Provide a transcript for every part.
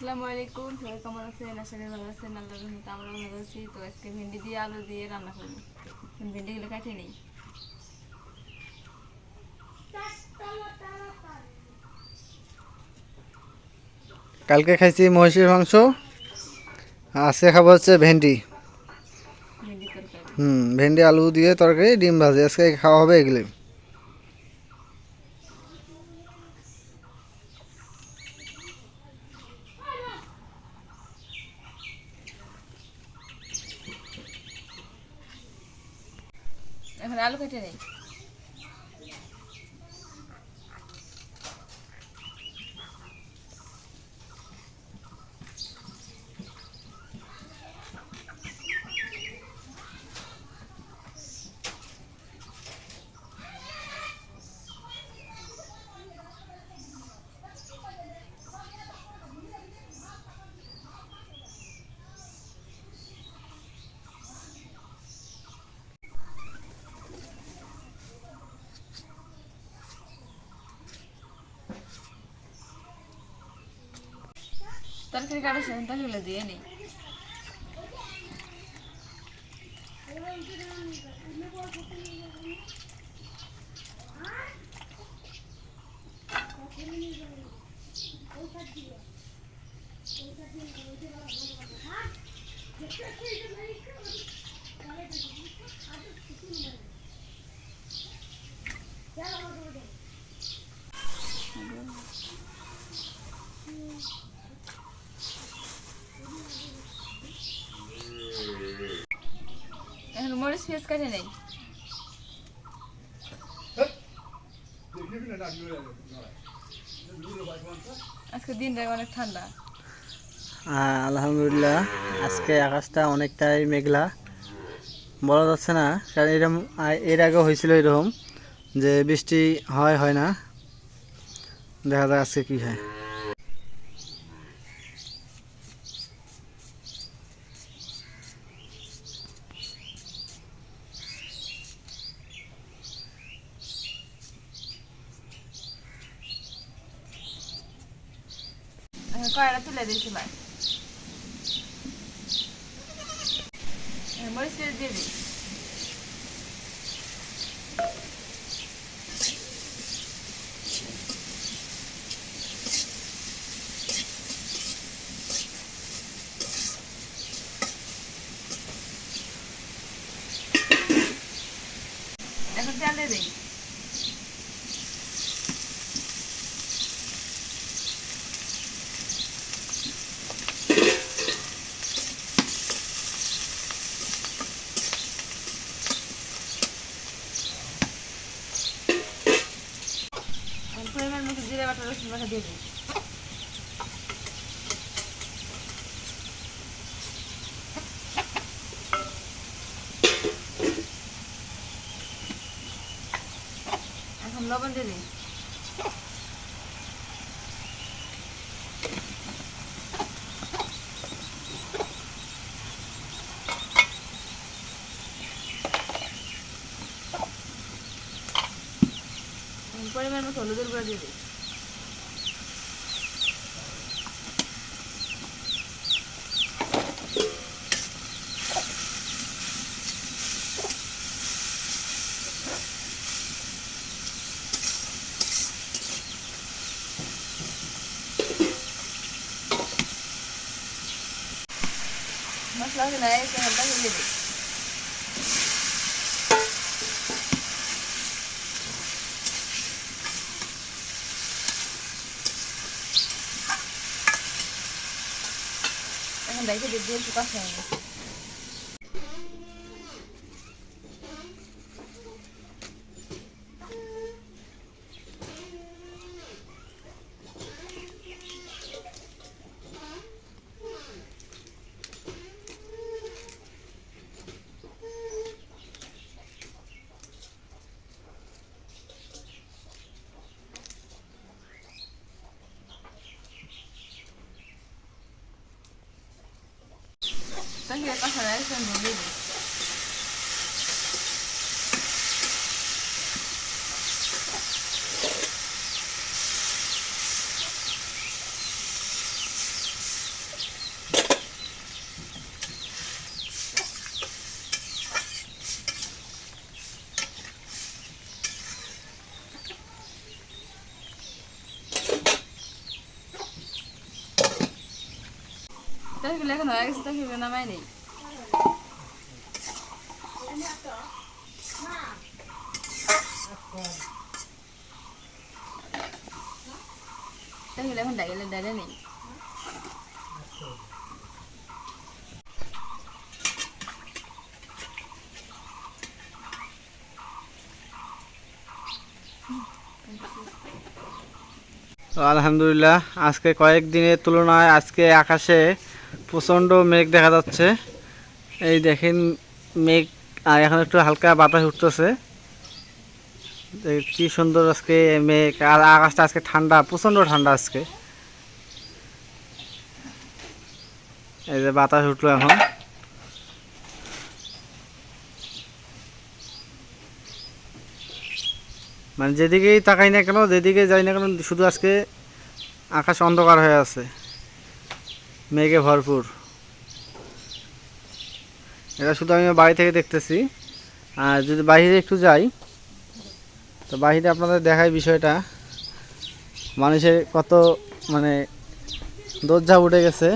আসসালামু আলাইকুম। সবাই কেমন আছেন? আশা করি ভালো আছেন। আল্লাহর রহমতে আমরা ভালো আছি। তো আজকে ভেন্ডি দিয়ে আলু দিয়ে রান্না করব। ভেন্ডিগুলো কাটিয়ে নিই। কালকে খাইছি মহিষের মাংস। আজকে খাব হচ্ছে ভেন্ডি। ভেন্ডি হুম ভেন্ডি আলু দিয়ে তরকারি ডিম ভাজি। আজকে খাওয়া হবে এগুলি আলু কেটে নেই। তরকারি কাটা শেষ তরকারিগুলো দিয়ে নেই এখন কাটে নেই। আজকে দিনটা অনেক ঠান্ডা। আহ, আলহামদুলিল্লাহ। আজকে আকাশটা অনেকটাই মেঘলা। বলা যাচ্ছে না কারণ এরকম এর আগে হয়েছিল এরকম যে বৃষ্টি হয় হয় না। দেখা যাক আজকে কী হয় এখন কড়াইটা তুলে দিয়েছি ভাই? মরিচ দিয়ে দিই। এখন তেল দিয়ে দিই এখন পরিমাণ মতো জিরে বাটা রসুন বাটা দিয়ে দিই এখন নেই। পরিমাণ মতো হলুদের গুঁড়া দিয়ে দিই মশলা হয়ে নাই তেলটা দিয়ে দিই এখন দেখে দিয়ে দিয়ে একটু কষা হয়ে গেছে তরকারি কষা হয়ে গেছে আলহামদুলিল্লাহ আজকে কয়েকদিনের তুলনায় আজকে আকাশে প্রচণ্ড মেঘ দেখা যাচ্ছে। এই দেখেন মেঘ, আর এখন একটু হালকা বাতাস উঠতেছে। কি সুন্দর আজকে মেঘ, আর আকাশটা আজকে ঠান্ডা, প্রচণ্ড ঠান্ডা আজকে। এই যে বাতাস উঠল এখন। মানে যেদিকেই তাকাই না কেন, যেদিকে যাই না কেন, শুধু আজকে আকাশ অন্ধকার হয়ে আছে। মেঘে ভরপুর। এটা শুধু আমি বাড়ি থেকে দেখতেছি। আর যদি বাহিরে একটু যাই, তো বাহিরে আপনাদের দেখায় বিষয়টা। মানুষের কত মানে দরজা উঠে গেছে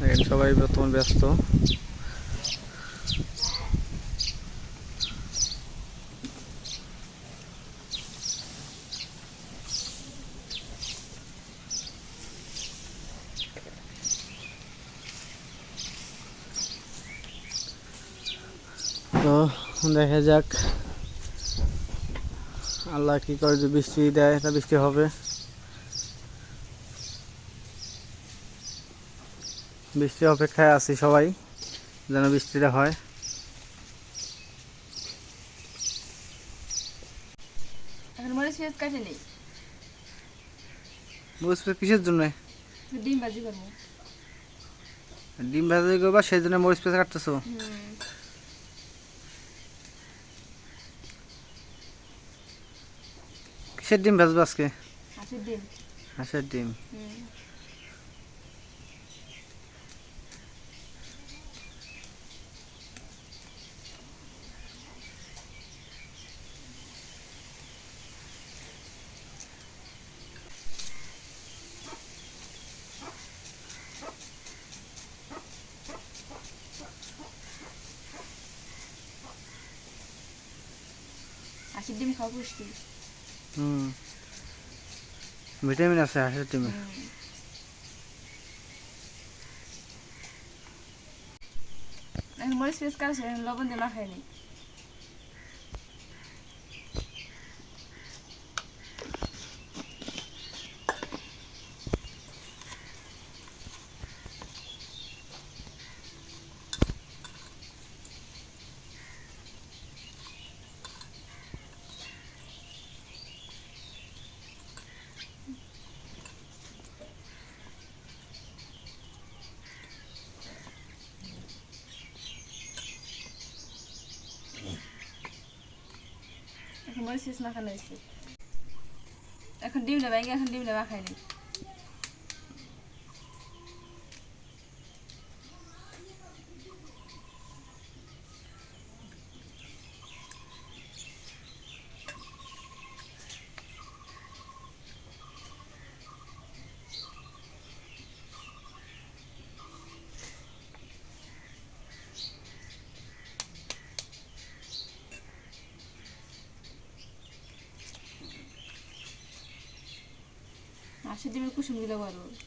দেখেন সবাই বর্তমান ব্যস্ত। তো দেখা যাক আল্লাহ কি করে যে বৃষ্টি দেয় তা বৃষ্টি হবে। বৃষ্টির অপেক্ষায় আছি সবাই যেন বৃষ্টিটা হয়। মরিচ পেঁয়াজ কিসের জন্য? ডিম ভাজি করব। ডিম ভাজা করবা সেই জন্য মরিচ পেঁচা কাটতেছো? কিসের ডিম ভাজবো আজকে? হাঁসের ডিম। হাঁসের ডিম। হাঁসের ডিম খাওয়া পুষ্টি। হুম। ভিটামিন আছে হাঁসের ডিমে। মরিচ পেঁয়াজ কাজ লবণ দিয়ে মাখাই নেই এখন মরিচ পেঁয়াজ মাখানো এখন ডিম নেবে এখন ডিম নেবা খাই নেই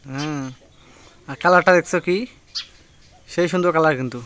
হ্যাঁ। আর কালারটা দেখছ কি? সেই সুন্দর কালার কিন্তু।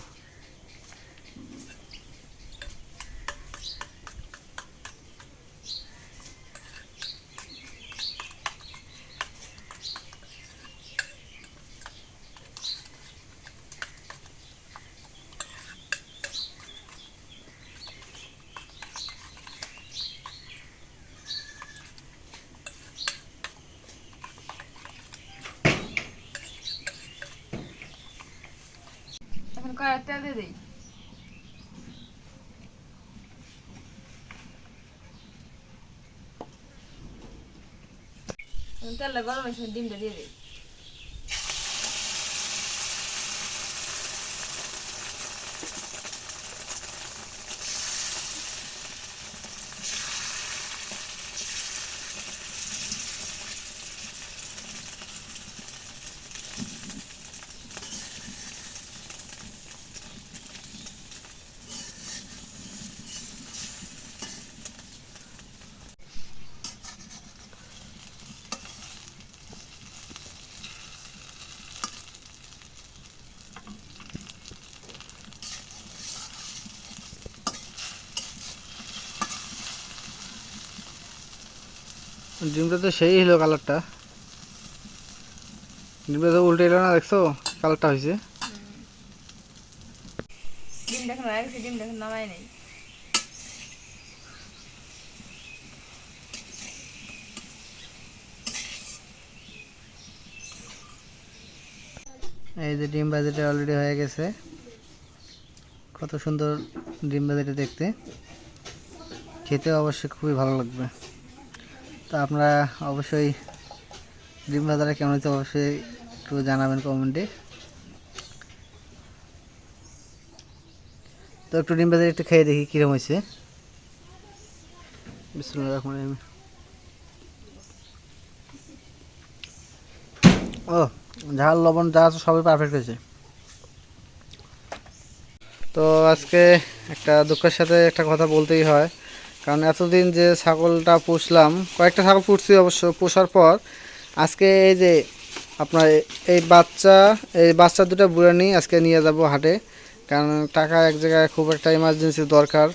তেল দিয়ে দিই। তেলটা গরম হয়েছে ডিমটা দিয়ে দিই। ডিমটা তো সেই হলো কালারটা। ডিমটা তো উল্টে এলো না দেখছ? কালারটা হয়েছে। ডিম দেখুন হয়ে গেছে ডিম দেখুন নামাই নেই। এই যে ডিম ভাজিটা অলরেডি হয়ে গেছে। কত সুন্দর ডিম ভাজিটা দেখতে। খেতে অবশ্যই খুবই ভালো লাগবে। তো আপনারা অবশ্যই ডিম ভাজাটা কেমন হয়েছে অবশ্যই একটু জানাবেন কমেন্টে। তো একটু ডিম ভাজা একটু খেয়ে দেখি কীরকম হয়েছে। ও, ঝাল, লবণ যা আছে সবই পারফেক্ট হয়েছে। তো আজকে একটা দুঃখের সাথে একটা কথা বলতেই হয়। কারণ এতদিন যে ছাগলটা পুষলাম কয়েকটা ছাগল পুষছি অবশ্য পোষার পর আজকে এই যে আপনার এই বাচ্চা এই বাচ্চা দুটো বুড়ে নিয়ে আজকে নিয়ে যাব হাটে। কারণ টাকা এক জায়গায় খুব একটা ইমার্জেন্সি দরকার।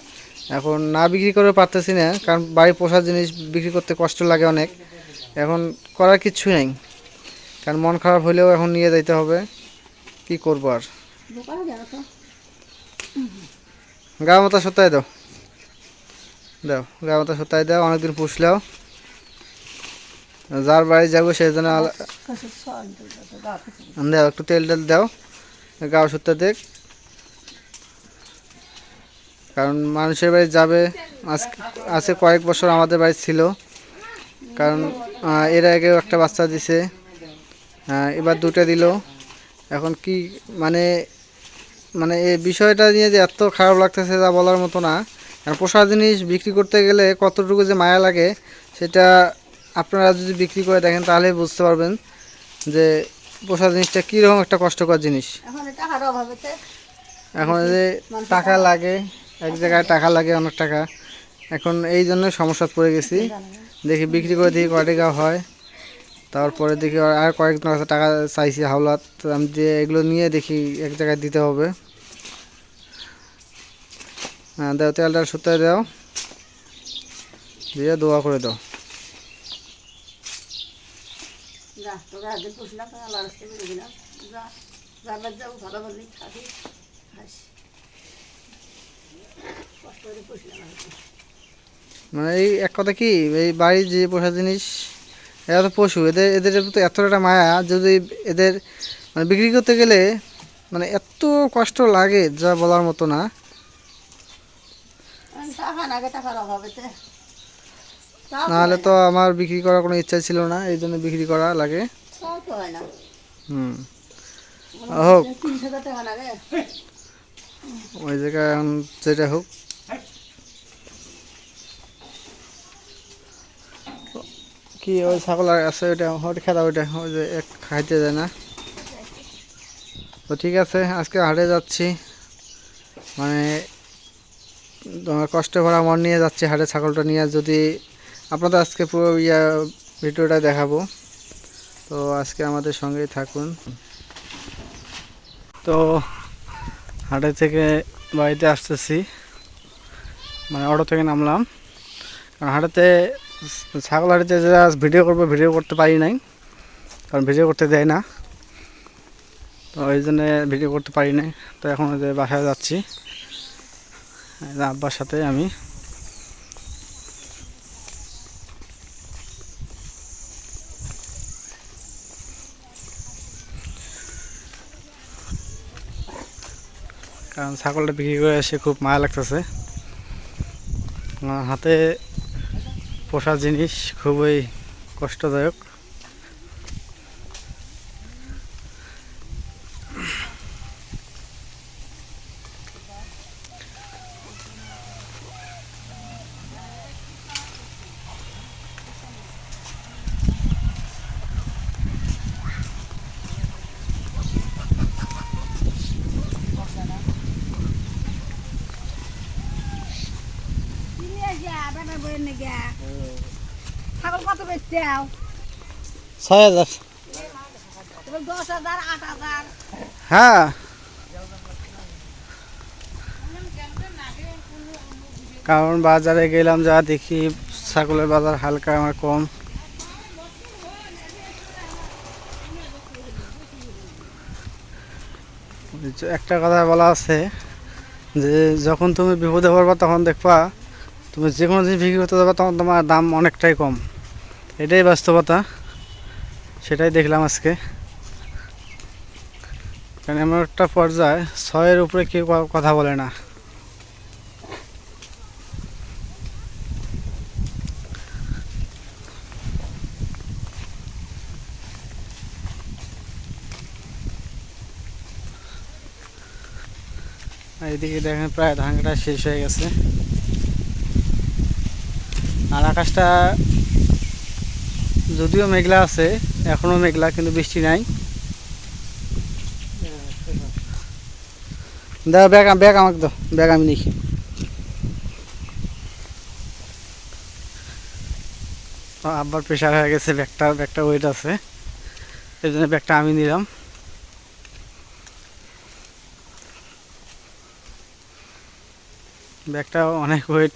এখন না বিক্রি করে পারতেছি না কারণ বাড়ি পোষার জিনিস বিক্রি করতে কষ্ট লাগে অনেক। এখন করার কিচ্ছু নেই। কারণ মন খারাপ হলেও এখন নিয়ে যাইতে হবে। কি করব আর? গা মতো সত্যায় দাও। দাও গা মতো সত্যায় দাও, অনেকদিন পুষলেও। যার বাড়ি যাব সেই জন্য দাও, একটু তেল টেল দাও, গা ওষুধটা দেখ। কারণ মানুষের বাড়ি যাবে, আজকে আজকে কয়েক বছর আমাদের বাড়ি ছিল। কারণ এর আগেও একটা বাচ্চা দিছে এবার দুটো দিল। এখন কি মানে মানে এই বিষয়টা নিয়ে যে এত খারাপ লাগতেছে যা বলার মতো না। কারণ পোষা জিনিস বিক্রি করতে গেলে কতটুকু যে মায়া লাগে সেটা আপনারা যদি বিক্রি করে দেখেন তাহলে বুঝতে পারবেন যে পোষা জিনিসটা কীরকম একটা কষ্টকর জিনিস। এখন যে টাকা লাগে এক জায়গায় টাকা লাগে অনেক টাকা। এখন এই জন্য সমস্যা পড়ে গেছি। দেখি বিক্রি করে দেখি কয় টাকা হয়। তারপরে দেখি আর- কয়েকজন কাছে টাকা চাইছি হাওলাত। আমি দিয়ে এগুলো নিয়ে দেখি এক জায়গায় দিতে হবে। হ্যাঁ দাও তেলটা সুতে দাও। দিয়ে দোয়া করে দাও। মানে এই এক কথা কি এই বাড়ির যে পোষা জিনিস এরা তো পশু এদের এদের তো এত একটা মায়া যদি এদের মানে বিক্রি করতে গেলে মানে এত কষ্ট লাগে যা বলার মতো না এখন টাকা নাগে টাকার অভাবেতে তাও তো নাহলে তো আমার বিক্রি করার কোনো ইচ্ছা ছিল না এই জন্য বিক্রি করা লাগে। হুম। হোক ওই জায়গায় এখন যেটা হোক। কি ওই ছাগল আছে ওইটা? ওইটা খেলা ওইটা ওই যে এক খাইতে যায় না। তো ঠিক আছে আজকে হাটে যাচ্ছি। মানে কষ্ট ভরা মন নিয়ে যাচ্ছি হাটে ছাগলটা নিয়ে। যদি আপনাদের আজকে পুরো ইয়া ভিডিওটা দেখাবো, তো আজকে আমাদের সঙ্গেই থাকুন। তো হাটে থেকে বাড়িতে আসতেছি মানে অটো থেকে নামলাম। কারণ হাটেতে ছাগল হাটেতে যারা ভিডিও করব, ভিডিও করতে পারি নাই, কারণ ভিডিও করতে দেয় না। তো ওই জন্যে ভিডিও করতে পারি নাই, তো এখন বাসায় যাচ্ছি। আব্বার সাথে আমি। কারণ ছাগলটা বিক্রি করে এসে খুব মায়া লাগতেছে। হাতে পোষা জিনিস খুবই কষ্টদায়ক। ছয় হাজার। হ্যাঁ। কারণ বাজারে গেলাম যা দেখি ছাগলের বাজার হালকা আমার কম। একটা কথা বলা আছে যে যখন তুমি বিপদে পড়বা তখন দেখবা তুমি যে কোনো জিনিস বিক্রি করতে যাবে, তখন তোমার দাম অনেকটাই কম। এটাই বাস্তবতা। সেটাই দেখলাম আজকে। কারণ এমন একটা পর্যায়ে ছয়ের উপরে কেউ কথা বলে না। এদিকে দেখেন প্রায় ধান কাটা শেষ হয়ে গেছে। আর আকাশটা যদিও মেঘলা আছে, এখনও মেঘলা, কিন্তু বৃষ্টি নাই। দাও ব্যাগ ব্যাগ আমাকে দাও, ব্যাগ আমি দেখি আব্বার প্রেশার হয়ে গেছে, ব্যাগটা ব্যাগটা ওয়েট আছে। এই জন্য ব্যাগটা আমি নিলাম। ব্যাগটা অনেক ওয়েট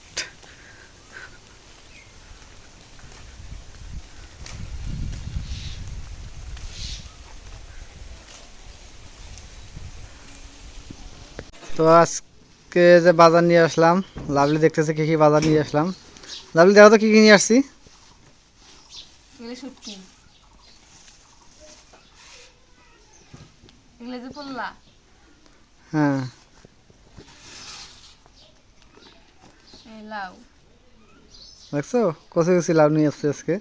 তো আজকে যে বাজার নিয়ে আসলাম লাভলি দেখতেছে কি কি বাজার নিয়ে আসলাম। লাভলি দেখো তো কি কি নিয়ে আসছি। হ্যাঁ। দেখছ? কষে কষে লাভ নিয়ে আসছে আজকে।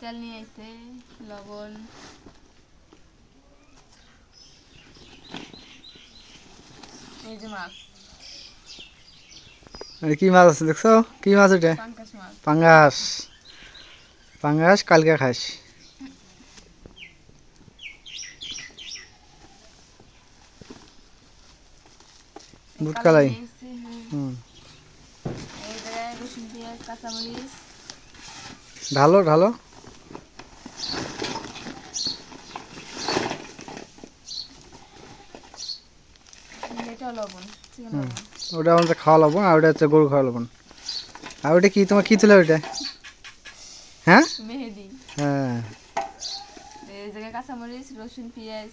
নিতাল নিয়ে আইছে লবণ এই যে মাছ আর কি মাছ আছে দেখছ? কি মাছ এটা? পাঙ্গাস পাঙ্গাস। কালকে খাস বুট কালাই নিয়ে আইছে, হ্যাঁ। হুম। ঢালো ঢালো। লবণ। ওটা আমাদের খাওয়া লবণ আর ওটা হচ্ছে গরু খাওয়া লবণ। আর ওটা কি? তোমার কি তুলে ওইটা? হ্যাঁ? মেহেদি। হ্যাঁ। এই জায়গায় কাঁচামরিচ রসুন পেঁয়াজ।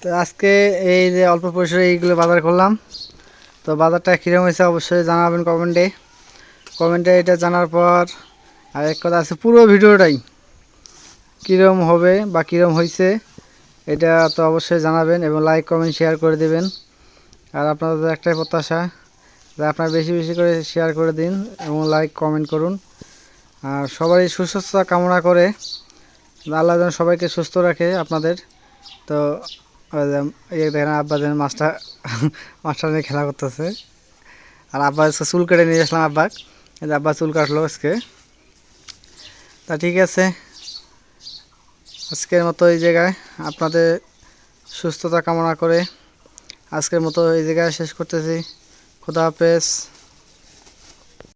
তো আজকে এই যে অল্প পয়সায় এইগুলো বাজার করলাম। তো বাজারটা কীরকম হয়েছে অবশ্যই জানাবেন কমেন্টে। কমেন্টে এটা জানার পর আর এক কথা আছে পুরো ভিডিওটাই কীরকম হবে বা কীরকম হয়েছে এটা তো অবশ্যই জানাবেন এবং লাইক কমেন্ট শেয়ার করে দেবেন। আর আপনাদের একটাই প্রত্যাশা যে আপনারা বেশি বেশি করে শেয়ার করে দিন এবং লাইক কমেন্ট করুন। আর সবারই সুস্বাস্থ্য কামনা করে আল্লাহ যেন সবাইকে সুস্থ রাখে আপনাদের। তো দেখেন আব্বা যেন মাছটা মাছটা নিয়ে খেলা করতেছে। আর আব্বা চুল কেটে নিয়ে আসলাম আব্বা এই যে আব্বা চুল কাটলো আজকে। তা ঠিক আছে। আজকের মতো এই জায়গায় আপনাদের সুস্থতা কামনা করে আজকের মতো এই জায়গায় শেষ করতেছি। খোদা হাফেজ।